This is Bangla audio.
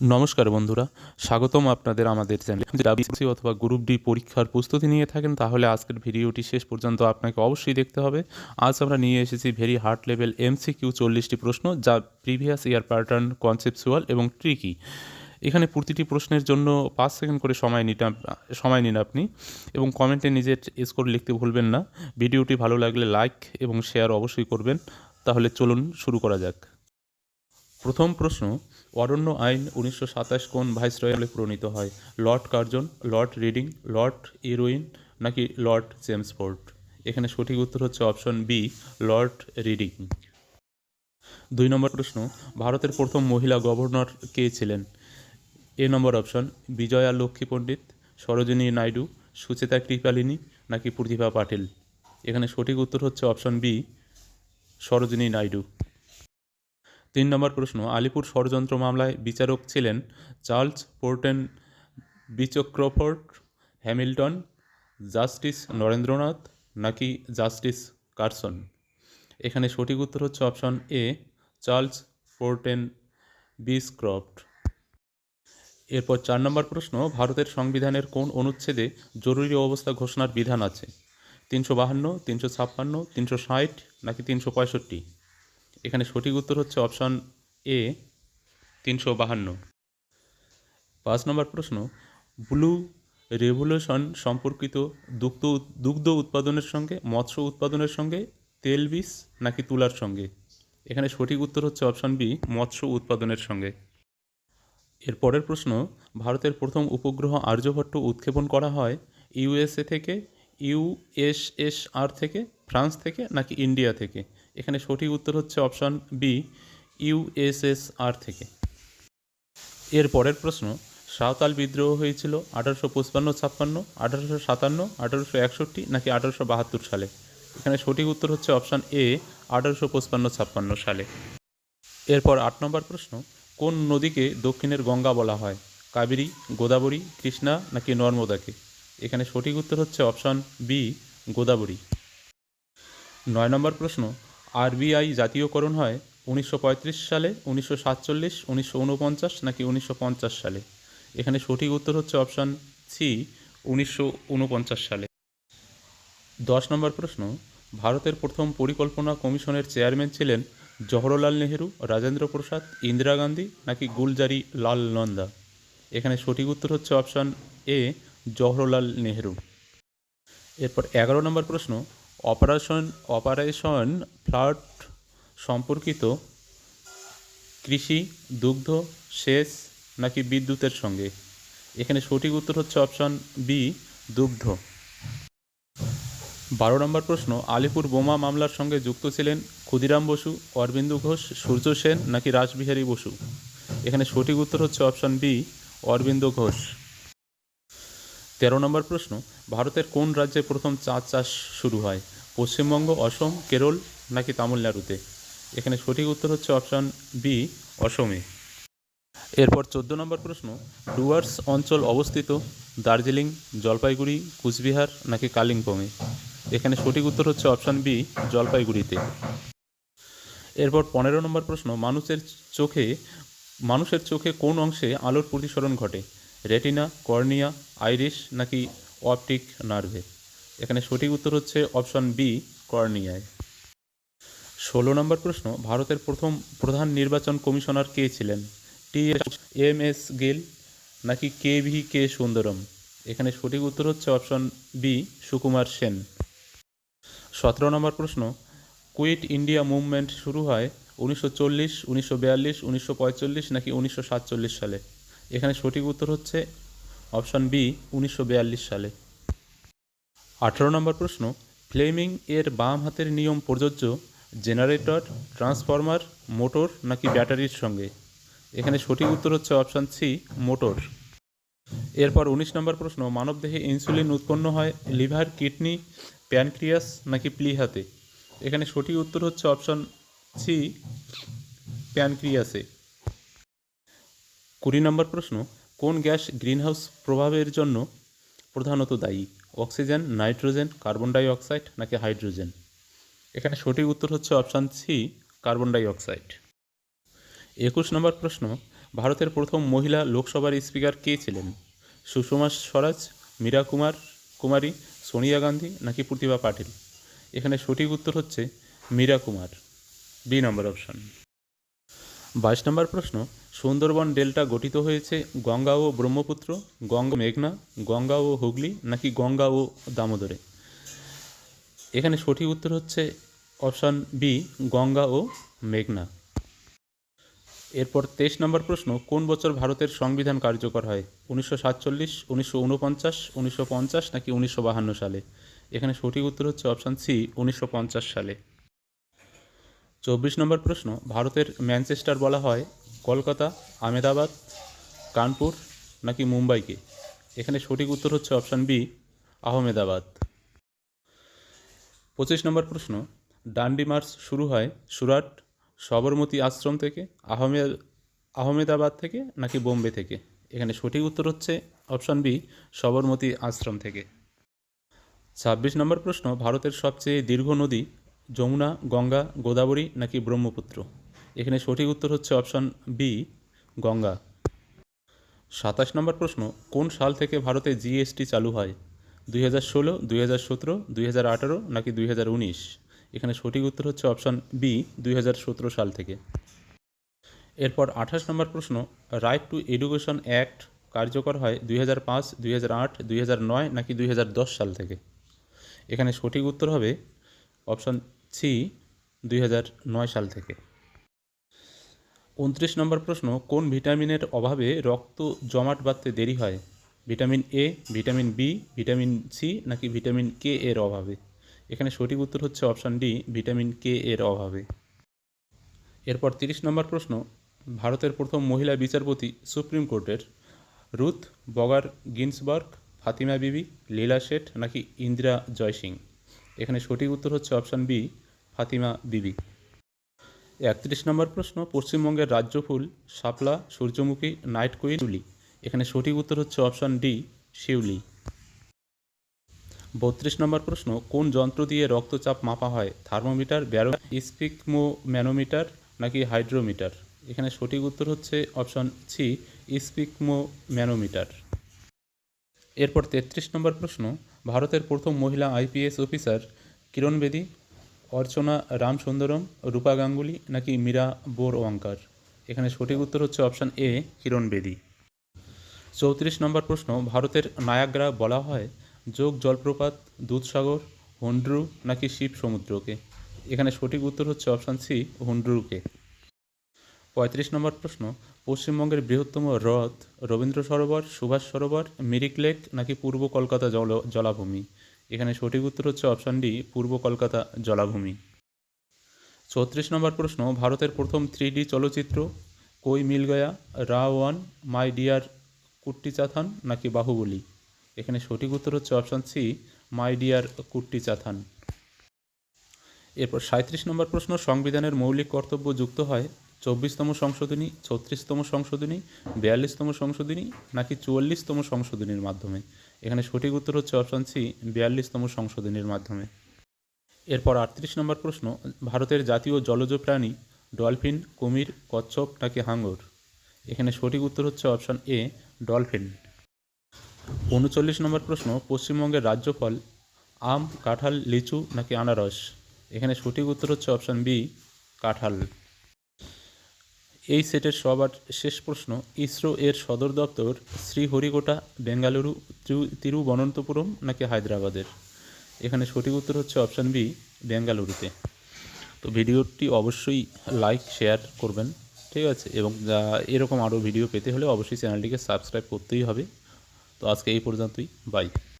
নমস্কার বন্ধুরা, স্বাগতম আপনাদের আমাদের চ্যানেলে ডাবিসি অথবা গ্রুপ ডি পরীক্ষার প্রস্তুতি নিয়ে থাকেন, তাহলে আজকের ভিডিওটি শেষ পর্যন্ত আপনাকে অবশ্যই দেখতে হবে। আজ আমরা নিয়ে এসেছি ভেরি হার্ড লেভেল এমসিকিউ চল্লিশটি প্রশ্ন, যা প্রিভিয়াস ইয়ার প্যাটার্ন কনসেপচুয়াল এবং ট্রিকি এখানে প্রতিটি প্রশ্নের জন্য পাঁচ সেকেন্ড করে সময় নিতে সময় নিন আপনি এবং কমেন্টে নিজের স্কোর লিখতে ভুলবেন না। ভিডিওটি ভালো লাগলে লাইক এবং শেয়ার অবশ্যই করবেন। তাহলে চলুন শুরু করা যাক। প্রথম প্রশ্ন, অরণ্য আইন উনিশশো সাতাশ কোন ভাইসরয়ালে প্রণীত হয়? Lord Curzon, Lord Reading, Lord Irwin নাকি লর্ড জেমসফোর্ড এখানে সঠিক উত্তর হচ্ছে অপশন বি, লর্ড রিডিং। দুই নম্বর প্রশ্ন, ভারতের প্রথম মহিলা গভর্নর কে ছিলেন? A number option, Vijaya Lakshmi Pandit, Sarojini Naidu, Sucheta Kripalani নাকি প্রতিভা পাটিল? এখানে সঠিক উত্তর হচ্ছে অপশন বি, সরোজিনী নাইডু। তিন নম্বর প্রশ্ন, আলিপুর ষড়যন্ত্র মামলায় বিচারক ছিলেন Charles Porten Beachcroft Hamilton, justice Narendranath নাকি জাস্টিস কারসন? এখানে সঠিক উত্তর হচ্ছে অপশন এ, চার্লস পোর্টেন বিসক্রফট এরপর চার নম্বর প্রশ্ন, ভারতের সংবিধানের কোন অনুচ্ছেদে জরুরি অবস্থা ঘোষণার বিধান আছে? তিনশো বাহান্ন, তিনশো ছাপ্পান্ন, তিনশো ষাট নাকি তিনশো পঁয়ষট্টি? এখানে সঠিক উত্তর হচ্ছে অপশন এ, তিনশো বাহান্ন। পাঁচ নম্বর প্রশ্ন, ব্লু রেভলিউশন সম্পর্কিত দুগ্ধ দুগ্ধ উৎপাদনের সঙ্গে, মৎস্য উৎপাদনের সঙ্গে তেলবীজ নাকি তুলার সঙ্গে? এখানে সঠিক উত্তর হচ্ছে অপশন বি, মৎস্য উৎপাদনের সঙ্গে। এর পরের প্রশ্ন, ভারতের প্রথম উপগ্রহ আর্যভট্ট উৎক্ষেপণ করা হয় ইউএসএ থেকে ইউএসএসআর থেকে, ফ্রান্স থেকে নাকি ইন্ডিয়া থেকে? এখানে সঠিক উত্তর হচ্ছে অপশন বি ইউএসএসআর থেকে। এর পরের প্রশ্ন, সাঁওতাল বিদ্রোহ হয়েছিল আঠারোশো পঁচপান্ন, ছাপ্পান্ন, আঠারোশো সাতান্ন, আঠারোশো একষট্টি নাকি আঠারোশো বাহাত্তর সালে? এখানে সঠিক উত্তর হচ্ছে অপশন এ, আঠারোশো পঁচপান্ন, ছাপ্পান্ন সালে। এরপর আট নম্বর প্রশ্ন, কোন নদীকে দক্ষিণের গঙ্গা বলা হয়? কাবেরী, গোদাবরী, কৃষ্ণা নাকি নর্মদাকে? এখানে সঠিক উত্তর হচ্ছে অপশন বি, গোদাবরী। নয় নম্বর প্রশ্ন আরবিআই জাতীয়করণ হয় উনিশশো পঁয়ত্রিশ সালে, উনিশশো সাতচল্লিশ, উনিশশো উনপঞ্চাশ নাকি উনিশশো পঞ্চাশ সালে? এখানে সঠিক উত্তর হচ্ছে অপশন সি উনিশশো উনপঞ্চাশ সালে। দশ নম্বর প্রশ্ন, ভারতের প্রথম পরিকল্পনা কমিশনের চেয়ারম্যান ছিলেন জওহরলাল নেহেরু, রাজেন্দ্র প্রসাদ, ইন্দিরা গান্ধী নাকি গুলজারি লাল নন্দা? এখানে সঠিক উত্তর হচ্ছে অপশন এ জওহরলাল নেহেরু। এরপর এগারো নম্বর প্রশ্ন অপারেশন অপারেশন ফ্লাড সম্পর্কিত কৃষি, দুগ্ধ, সেচ নাকি বিদ্যুতের সঙ্গে? এখানে সঠিক উত্তর হচ্ছে অপশন বি, দুগ্ধ। বারো নম্বর প্রশ্ন, আলিপুর বোমা মামলার সঙ্গে যুক্ত ছিলেন ক্ষুদিরাম বসু, অরবিন্দু ঘোষ, সূর্য সেন নাকি রাসবিহারী বসু? এখানে সঠিক উত্তর হচ্ছে অপশন বি, অরবিন্দ ঘোষ। তেরো নম্বর প্রশ্ন, ভারতের কোন রাজ্যে প্রথম চা চাষ শুরু হয়? পশ্চিমবঙ্গ, অসম, কেরল নাকি তামিলনাড়ুতে? এখানে সঠিক উত্তর হচ্ছে অপশন বি, অসমে। এরপর চোদ্দ নম্বর প্রশ্ন, ডুয়ার্স অঞ্চল অবস্থিত দার্জিলিং, জলপাইগুড়ি, কুচবিহার নাকি কালিম্পংয়ে? এখানে সঠিক উত্তর হচ্ছে অপশন বি, জলপাইগুড়িতে। এরপর পনেরো নম্বর প্রশ্ন, মানুষের চোখে মানুষের চোখে কোন অংশে আলোর প্রতিসরণ ঘটে? রেটিনা, কর্নিয়া, আইরিশ নাকি অপটিক নার্ভে? এখানে সঠিক উত্তর হচ্ছে অপশন বি, কর্নিয়ায়। ষোলো নম্বর প্রশ্ন, ভারতের প্রথম প্রধান নির্বাচন কমিশনার কে ছিলেন? টি এম এস গেল নাকি কে ভি কে সুন্দরম? এখানে সঠিক উত্তর হচ্ছে অপশন বি, সুকুমার সেন। সতেরো নম্বর প্রশ্ন, কুইট ইন্ডিয়া মুভমেন্ট শুরু হয় উনিশশো চল্লিশ, উনিশশো বিয়াল্লিশ, উনিশশো পঁয়তাল্লিশ নাকি উনিশশো সাতচল্লিশ সালে? এখানে সঠিক উত্তর হচ্ছে অপশন বি, উনিশশো বিয়াল্লিশ সালে। আঠেরো নম্বর প্রশ্ন, ফ্লেমিং এর বাম হাতের নিয়ম প্রযোজ্য জেনারেটর, ট্রান্সফরমার, মোটর নাকি ব্যাটারির সঙ্গে? এখানে সঠিক উত্তর হচ্ছে অপশান সি, মোটর। এরপর উনিশ নম্বর প্রশ্ন, মানবদেহে ইনসুলিন উৎপন্ন হয় লিভার, কিডনি, প্যানক্রিয়াস নাকি প্লিহাতে এখানে সঠিক উত্তর হচ্ছে অপশন সি, প্যানক্রিয়াসে। কুড়ি নম্বর প্রশ্ন, কোন গ্যাস গ্রিনহাউস প্রভাবের জন্য প্রধানত দায়ী? Oxygen, nitrogen, carbon dioxide নাকি হাইড্রোজেন? এখানে সঠিক উত্তর হচ্ছে option C carbon dioxide একুশ নম্বর প্রশ্ন, ভারতের প্রথম মহিলা লোকসভার স্পিকার কে ছিলেন? সুষমা স্বরাজ, মীরা কুমার, কুমারী, সোনিয়া গান্ধী নাকি প্রতিভা পাটিল? এখানে সঠিক উত্তর হচ্ছে Meira Kumar. B number option. বাইশ নম্বর প্রশ্ন সুন্দরবন ডেল্টা গঠিত হয়েছে গঙ্গা ও ব্রহ্মপুত্র, গঙ্গা মেঘনা, গঙ্গা ও হুগলি নাকি গঙ্গা ও দামোদরে। এখানে সঠিক উত্তর হচ্ছে অপশান বি, গঙ্গা ও মেঘনা। এরপর তেইশ নম্বর প্রশ্ন, কোন বছর ভারতের সংবিধান কার্যকর হয়? উনিশশো সাতচল্লিশ, উনিশশো উনপঞ্চাশ উনিশশো পঞ্চাশ নাকি উনিশশো বাহান্ন সালে? এখানে সঠিক উত্তর হচ্ছে অপশান সি, উনিশশো পঞ্চাশ সালে। চব্বিশ নম্বর প্রশ্ন, ভারতের ম্যানচেস্টার বলা হয় কলকাতা আমেদাবাদ কানপুর নাকি মুম্বাইকে? এখানে সঠিক উত্তর হচ্ছে অপশান বি, আহমেদাবাদ। পঁচিশ নম্বর প্রশ্ন, ডান্ডি মার্চ শুরু হয় সুরাট, সবরমতী আশ্রম থেকে, আহমেদ, আহমেদাবাদ থেকে নাকি বোম্বে থেকে? এখানে সঠিক উত্তর হচ্ছে অপশান বি, সবরমতী আশ্রম থেকে। ছাব্বিশ নম্বর প্রশ্ন, ভারতের সবচেয়ে দীর্ঘ নদী যমুনা, গঙ্গা, গোদাবরী নাকি ব্রহ্মপুত্র? এখানে সঠিক উত্তর হচ্ছে অপশান বি গঙ্গা সাতাশ নম্বর প্রশ্ন কোন সাল থেকে ভারতে জিএসটি চালু হয় দুই হাজার ষোলো দুই হাজার সতেরো দুই হাজার আঠারো নাকি দুই হাজার উনিশ এখানে সঠিক উত্তর হচ্ছে অপশান বি দুই হাজার সতেরো সাল থেকে এরপর আঠাশ নম্বর প্রশ্ন রাইট টু এডুকেশন অ্যাক্ট কার্যকর হয় দুই হাজার পাঁচ দুই হাজার আট দুই হাজার নয় নাকি দুই হাজার দশ সাল থেকে এখানে সঠিক উত্তর হবে অপশান সি দুই হাজার নয় সাল থেকে উনত্রিশ নম্বর প্রশ্ন, কোন ভিটামিনের অভাবে রক্ত জমাট বাঁধতে দেরি হয়? Vitamin A vitamin B vitamin C নাকি ভিটামিন কে এর অভাবে? এখানে সঠিক উত্তর হচ্ছে অপশান ডি, ভিটামিন কে এর অভাবে। এরপর তিরিশ নম্বর প্রশ্ন, ভারতের প্রথম মহিলা বিচারপতি সুপ্রিম কোর্টের রুথ বগার গিন্সবার্গ, ফাতিমা বিবি, লীলা শেঠ নাকি ইন্দিরা জয়সিং? এখানে সঠিক উত্তর হচ্ছে অপশান বি, ফাতিমা বিবি। একত্রিশ নম্বর প্রশ্ন, পশ্চিমবঙ্গের রাজ্য ফুল, শাপলা, সূর্যমুখী, নাইট কুইন, শিউলি। এখানে সঠিক উত্তর হচ্ছে অপশান ডি, শিউলি। বত্রিশ নম্বর প্রশ্ন, কোন যন্ত্র দিয়ে রক্তচাপ মাপা হয়? থার্মোমিটার, ব্যারো স্পিকমো ম্যানোমিটার নাকি হাইড্রোমিটার? এখানে সঠিক উত্তর হচ্ছে অপশান সি স্পিকমো ম্যানোমিটার এরপর তেত্রিশ নম্বর প্রশ্ন, ভারতের প্রথম মহিলা আইপিএস অফিসার কিরণ বেদী অর্চনা, রামসুন্দরম, রূপা গাঙ্গুলি নাকি মীরা বোরওয়াঙ্কার এখানে সঠিক উত্তর হচ্ছে অপশান এ কিরণ বেদী চৌত্রিশ নম্বর প্রশ্ন, ভারতের নায়াগ্রা বলা হয় যোগ জলপ্রপাত, দুধসাগর, হুন্ড্রু নাকি শিব সমুদ্রকে? এখানে সঠিক উত্তর হচ্ছে অপশান সি, হুন্ড্রুকে। পঁয়ত্রিশ নম্বর প্রশ্ন, পশ্চিমবঙ্গের বৃহত্তম হ্রদ রবীন্দ্র সরোবর, সুভাষ সরোবর, মিরিক লেক নাকি পূর্ব কলকাতা জল, জলাভূমি? এখানে সঠিক উত্তর হচ্ছে অপশান ডি পূর্ব কলকাতা জলাভূমি। চৌত্রিশ নম্বর প্রশ্ন, ভারতের প্রথম থ্রি চলচ্চিত্র কই মিল গয়া, রা ওয়ান, মাই ডিয়ার কুট্টি চাথান নাকি বাহুবলী? এখানে সঠিক উত্তর হচ্ছে option C my dear Kutty Chathan এরপর সাঁত্রিশ নম্বর প্রশ্ন, সংবিধানের মৌলিক কর্তব্য যুক্ত হয়? চব্বিশতম সংশোধনী, ছত্রিশতম সংশোধনী, বিয়াল্লিশতম সংশোধনী নাকি চুয়াল্লিশতম সংশোধনীর মাধ্যমে? এখানে সঠিক উত্তর হচ্ছে অপশান সি বিয়াল্লিশতম সংশোধনীর মাধ্যমে। এরপর আটত্রিশ নম্বর প্রশ্ন, ভারতের জাতীয় জলজ প্রাণী, ডলফিন, কুমির, কচ্ছপ নাকি হাঙ্গর? এখানে সঠিক উত্তর হচ্ছে অপশান এ ডলফিন। উনচল্লিশ নম্বর প্রশ্ন, পশ্চিমবঙ্গের রাজ্য ফল আম, কাঁঠাল, লিচু নাকি আনারস? এখানে সঠিক উত্তর হচ্ছে অপশান বি কাঁঠাল। এই সেটের সবার শেষ প্রশ্ন, ইসরো এর সদর দপ্তর শ্রীহরিকোটা, বেঙ্গালুরু, তিরু- তিরুবনন্তপুরম নাকি হায়দ্রাবাদের? এখানে সঠিক উত্তর হচ্ছে অপশান বি, বেঙ্গালুরুতে। তো ভিডিওটি অবশ্যই লাইক, শেয়ার করবেন, ঠিক আছে? এবং এরকম আরও ভিডিও পেতে হলে অবশ্যই চ্যানেলটিকে সাবস্ক্রাইব করতেই হবে। তো আজকে এই পর্যন্তই, বাই।